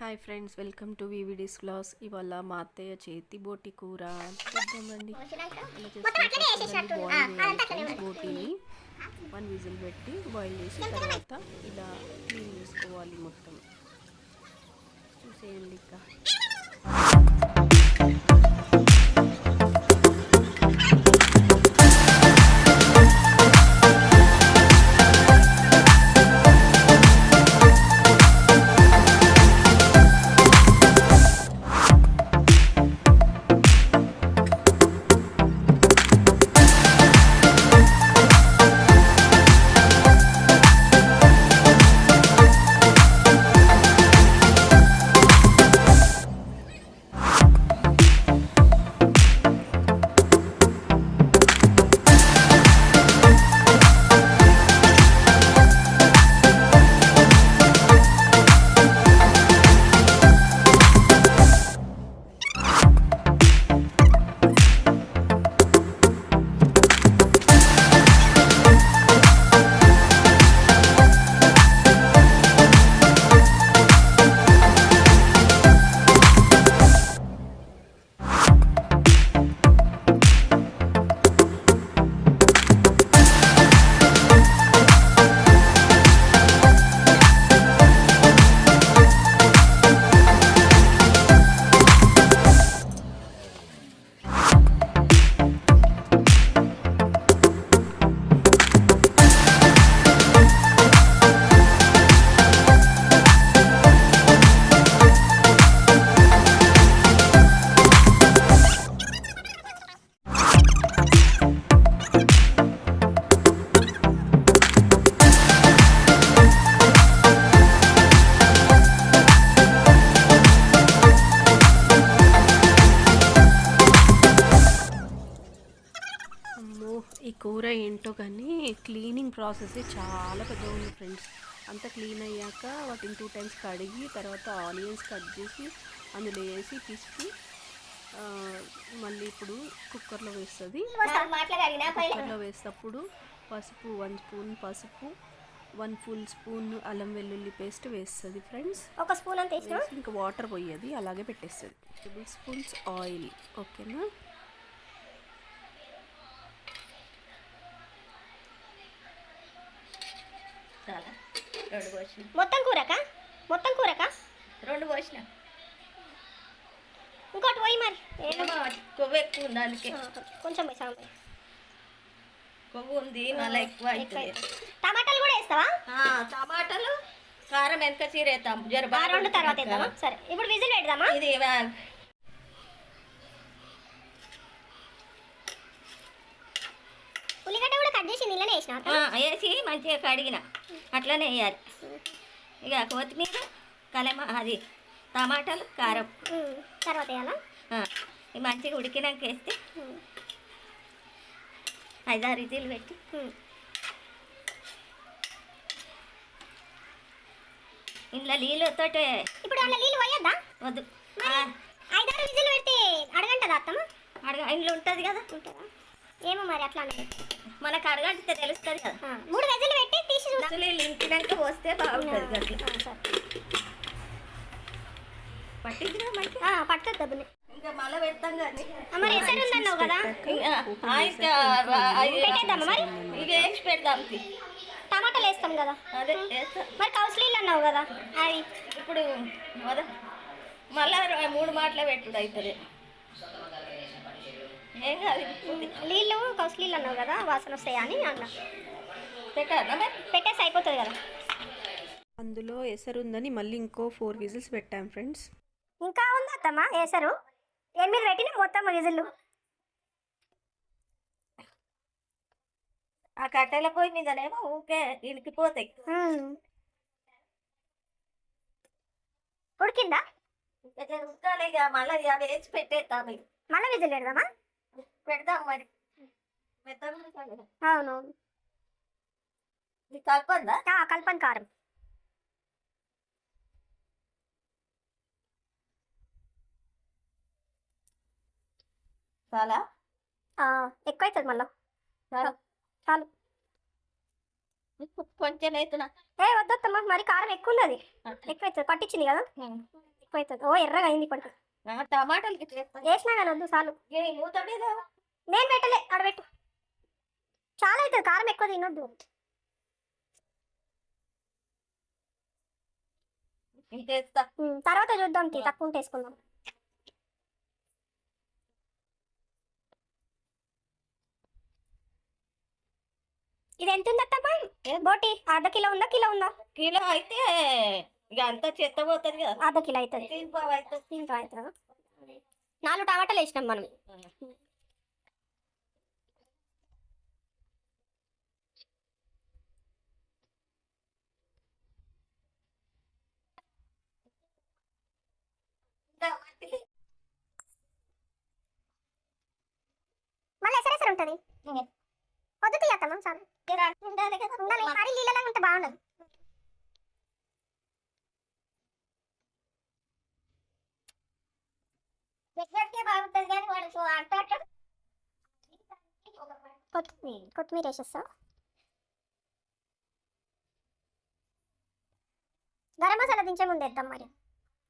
Hi friends welcome to వివిడిస్ class ఇవాళ మా అత్తయ్య చేతి బోటి కూర. చూద్దామండి. బోటీని. వన్ విజిల్ పెట్టి బాయిల్ చేసి తర్వాత ఇలా క్లీన్ చేసుకోవాలి మొత్తం. చూసేయండి ఇక. కూర ఏంటో కానీ క్లీనింగ్ ప్రాసెస్ చాలా పెద్దగా ఉంది ఫ్రెండ్స్. అంతా క్లీన్ అయ్యాక వాటిని టూ టైమ్స్ కడిగి తర్వాత ఆనియన్స్ కట్ చేసి అందులో వేసి పిసికి మళ్ళీ ఇప్పుడు కుక్కర్లో వేస్తుంది. కుక్కర్లో వేసేటప్పుడు పసుపు వన్ స్పూన్ పసుపు వన్ ఫుల్ స్పూన్ అల్లం వెల్లుల్లి పేస్ట్ వేస్తుంది ఫ్రెండ్స్. ఒక స్పూన్ ఇంకా వాటర్ పోయేది అలాగే పెట్టేస్తుంది. టేబుల్ స్పూన్స్ ఆయిల్ ఓకేనా? చాలా రెండు పోసిన. మొత్తం కూరక? మొత్తం కూరక? రెండు పోసిన. ఇంకోటి పోయి మరి. కొవ్వు ఎక్కువ ఉంది అందుకే. కొంచెం పోయి కొవ్వు ఉంది మళ్ళీ ఎక్కువ టమాటాలు కూడా వేస్తావా? టమాటాలు కారం వెనక చీరేస్తాం జర రెండు తర్వాత సరే. ఇప్పుడు విజిల్ పెడదామా? ఇది కట్ చేసి నీళ్ళనే వేసిన వేసి మంచిగా కడిగిన. అట్లనే వేయాలి. ఇక కొత్తిమీర కలమ అది టమాటాలు కారం. తర్వాత వేయాలా? ఇవి మంచిగా ఉడికినాక వేస్తే ఐదారు ఇజీలు పెట్టి. ఇంట్లో నీళ్ళతోటే ఇప్పుడు అందులో నీళ్ళు పోయొద్దా? వద్దు. ఐదారు విజిల్ పెడితే అడగంటదా అత్తమ్మ అడగ ఇంట్లో ఉంటుంది కదా. ఉంటుందా? ఏమో మరి అట్లా అనేది మనకు అడగంటే తెలుస్తుంది కదా. మూడు విజిల్ పెట్టి తీసి. అసలు వీళ్ళు ఇంటినాక వస్తే బాగుంటుంది అట్లా మనకి డబ్బుని ఇంకా మళ్ళీ పెడతాం కానీ మరి ఎసరు ఉందన్నావు కదా? పెట్టేద్దామా మరి? వేసి పెడదాం. టమాటాలు వేస్తాం కదా. అదే వేస్తా. మరి కౌసలీలు అన్నావు కదా అవి. ఇప్పుడు మళ్ళా మూడు మాటలే పెట్టుడు అవుతుంది ఏం కాదు. నీళ్ళు కౌసలీలు అన్నావు కదా వాసన వస్తాయా అని అన్నా. పెట్టేసి అయిపోతుంది కదా. అందులో ఎసరు ఉందని మళ్ళీ ఇంకో ఫోర్ విజిల్స్ పెట్టాం ఫ్రెండ్స్. ఇంకా ఉందా అత్తమ్మ వేసారు ఎనిమిది పెట్టిన మొత్తం విజిల్లు? ఆ కట్టెల పొయ్యి మీదనేమో ఊకే ఇనికిపోతాయి. ఉడికిందా? ఇంకా జరుగుతాయి ఇక మళ్ళీ ఇక వేసి పెట్టేస్తాం ఇక. మళ్ళీ విజిల్ పెడదామా? పెడదాం మరి. అవును కలపందా? కల్పన కారం. చాలా? ఆ, ఎక్కువ అవుతుంది మళ్ళీ. చాలా? కొంచెం అవుతున్నా ఏ వద్దత్తమ్మ మరి కారం ఎక్కువ ఉన్నది. ఎక్కువ అవుతుంది పట్టించింది కదా? ఎక్కువ అవుతుంది ఓ ఎర్రగా అయింది ఇప్పటికి. టమాటాలకి వేసినా కానీ వద్దు చాలు. మూత మీద? నేను పెట్టలే ఆడ పెట్టు. చాలా అవుతుంది కారం ఎక్కువ తినొద్దు. తర్వాత చూద్దాం తీ తక్కువ ఉంటే వేసుకుందాం. ఇది ఎంత ఉంది అత్తమ్మా బోటి అర్ధ కిలో ఉందా కిలో ఉందా? కిలో అయితే ఇక అంతా చెత్త పోతుంది కదా. అర్ధ కిలో అవుతుందా. నాలుగు టమాటాలు వేసినాం మనం. మళ్ళీ ఎసరెసరు ఉంటుంది. వద్దు తీయత్తమ్మా చాలు ఉండాలి మరీ నీళ్ళలాగా ఉంటే బాగుండదు. బాగుంటుంది కానీ వాడు అట్ట కొత్తిమీర కొత్తిమీర వేసేస్తా గరం మసాలా దించే ముందు వేద్దాం మరి.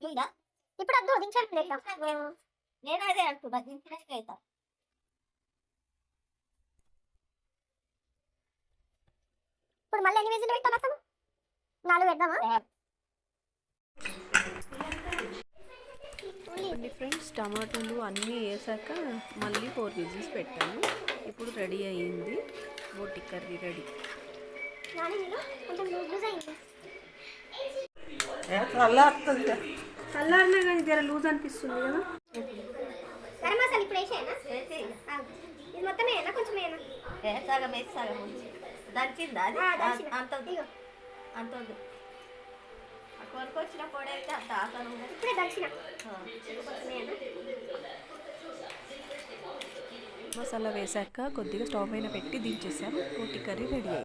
ఉందా? ఇప్పుడు వద్దు దించే ముందు వేద్దాం నేను అదే అంటున్నా దించడానికి అవుతా ఇప్పుడు మళ్ళీ ఎన్ని విజిల్ పెట్టాం అసలు? నాలుగు పెడదామా? ఫ్రెండ్స్ టమాటాలు అన్నీ వేసాక మళ్ళీ ఫోర్ విజిల్స్ పెట్టాను. ఇప్పుడు రెడీ అయ్యింది బోటి కర్రీ రెడీ. కొంచెం చల్లారినా కానీ జర లూజ్ అనిపిస్తుంది కదా. గరం మసాలా ఇప్పుడు వేసేయనా? వేసి ఆగు. ఇది మొత్తం వేయనా? కొంచెం వేయనా? ఏ సగం వేసి సగం ఉంచి. దంచిందా అది? ఆ, దంచిన. అంత. అంత పొడి అయితే ఆసన ఇప్పుడే దంచిన. మసాలా వేసాక కొద్దిగా స్టవ్ పైన పెట్టి దించేసాము బోటి కర్రీ రెడీ అయ్యింది.